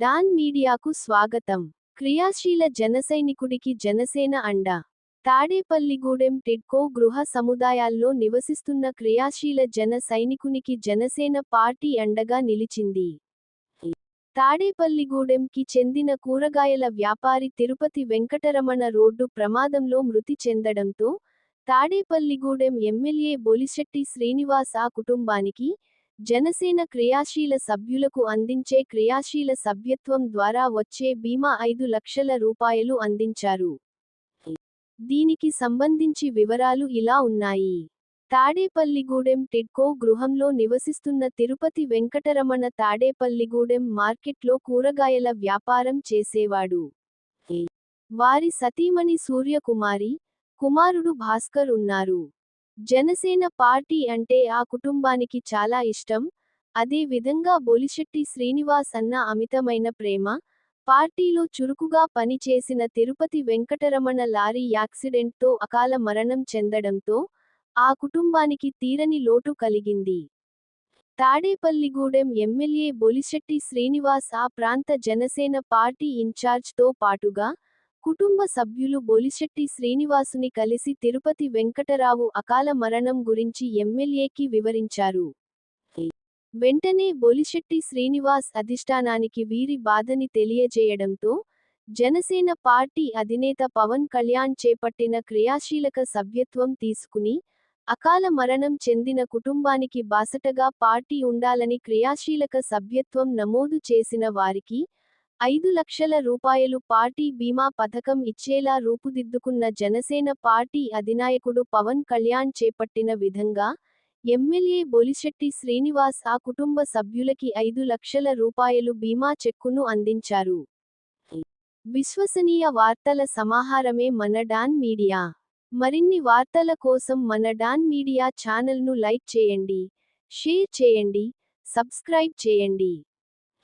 Don మీడియాకు స్వాగతం. క్రియాశీల జనసైనికుడికి జనసేన అండ. తాడేపల్లిగూడెం టిడ్కో గృహ సముదాయాల్లో నివసిస్తున్న క్రియాశీల జన సైనికునికి జనసేన పార్టీ అండగా నిలిచింది. తాడేపల్లిగూడెంకి చెందిన కూరగాయల వ్యాపారి తిరుపతి వెంకటరమణ రోడ్డు ప్రమాదంలో మృతి చెందడంతో తాడేపల్లిగూడెం ఎమ్మెల్యే బొలిశెట్టి శ్రీనివాస్ ఆ కుటుంబానికి జనసేన క్రియాశీల సభ్యులకు అందించే క్రియాశీల సభ్యత్వం ద్వారా వచ్చే బీమా ఐదు లక్షల రూపాయలు అందించారు. దీనికి సంబంధించి వివరాలు ఇలా ఉన్నాయి. తాడేపల్లిగూడెం టిడ్కో గృహంలో నివసిస్తున్న తిరుపతి వెంకటరమణ తాడేపల్లిగూడెం మార్కెట్లో కూరగాయల వ్యాపారం చేసేవాడు. వారి సతీమణి సూర్యకుమారి కుమారుడు భాస్కర్ ఉన్నారు. జనసేన పార్టీ అంటే ఆ కుటుంబానికి చాలా ఇష్టం. అదే విధంగా బొలిశెట్టి శ్రీనివాస్ అన్న అమితమైన ప్రేమ పార్టీలో చురుకుగా పనిచేసిన తిరుపతి వెంకటరమణ లారీ యాక్సిడెంట్తో అకాల మరణం చెందడంతో ఆ కుటుంబానికి తీరని లోటు కలిగింది. తాడేపల్లిగూడెం ఎమ్మెల్యే బొలిశెట్టి శ్రీనివాస్ ఆ ప్రాంత జనసేన పార్టీ ఇన్ఛార్జ్తో పాటుగా కుటుంబ సభ్యులు బొలిశెట్టి శ్రీనివాసుని కలిసి తిరుపతి వెంకటరావు అకాల మరణం గురించి ఎమ్మెల్యేకి వివరించారు. వెంటనే బొలిశెట్టి శ్రీనివాస్ అధిష్టానానికి వీరి బాధని తెలియజేయడంతో జనసేన పార్టీ అధినేత పవన్ కళ్యాణ్ చేపట్టిన క్రియాశీలక సభ్యత్వం తీసుకుని అకాల మరణం చెందిన కుటుంబానికి బాసటగా పార్టీ ఉండాలని క్రియాశీలక సభ్యత్వం నమోదు చేసిన వారికి ఐదు లక్షల రూపాయలు పార్టీ బీమా పథకం ఇచ్చేలా రూపుదిద్దుకున్న జనసేన పార్టీ అధినాయకుడు పవన్ కళ్యాణ్ చేపట్టిన విధంగా ఎమ్మెల్యే బొలిశెట్టి శ్రీనివాస్ ఆ కుటుంబ సభ్యులకి ఐదు లక్షల రూపాయలు బీమా చెక్కును అందించారు. విశ్వసనీయ వార్తల సమాహారమే మన డాన్ మీడియా. మరిన్ని వార్తల కోసం మన డాన్ మీడియా ఛానల్ను లైక్ చేయండి షేర్ చేయండి సబ్స్క్రైబ్ చేయండి.